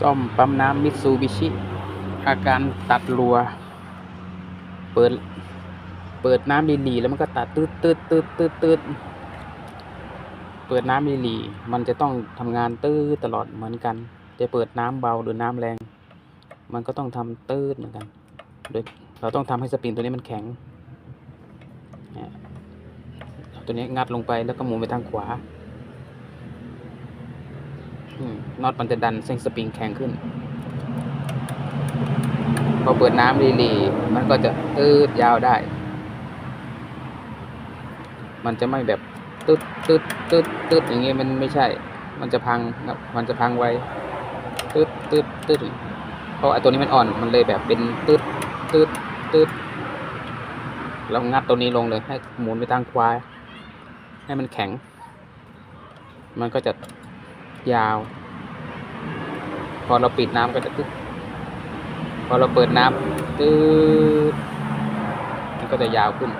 ซ่อมปั๊มน้ำมิตซูบิชิ อาการตัดรัว เปิด เปิดน้ำลีลีแล้วมันก็ตัดตืดตืดตืดตืดตืดเปิดน้ำลีลีมันจะต้องทำงานตืดตลอดเหมือนกัน จะเปิดน้ำเบาหรือน้ำแรง มันก็ต้องทำตืดเหมือนกัน โดยเราต้องทำให้สปริงตัวนี้มันแข็ง ตัวนี้งัดลงไปแล้วก็หมุนไปทางขวา น็อตมันจะดันเส้นสปริงแข็งขึ้น พอเปิดน้ำรีลีมันก็จะตืดยาวได้ มันจะไม่แบบตืดตืดตืดตืดอย่างเงี้ยมันไม่ใช่ มันจะพังครับมันจะพังไวตืดตืดตืดเพราะไอ้ตัวนี้มันอ่อนมันเลยแบบเป็นตืดตืดตืดเรางัดตัวนี้ลงเลยให้หมุนไปทางขวาให้มันแข็ง มันก็จะ ยาว พอเราปิดน้ำก็จะตึ๊ดพอเราเปิดน้ำตืดมันก็จะยาวขึ้น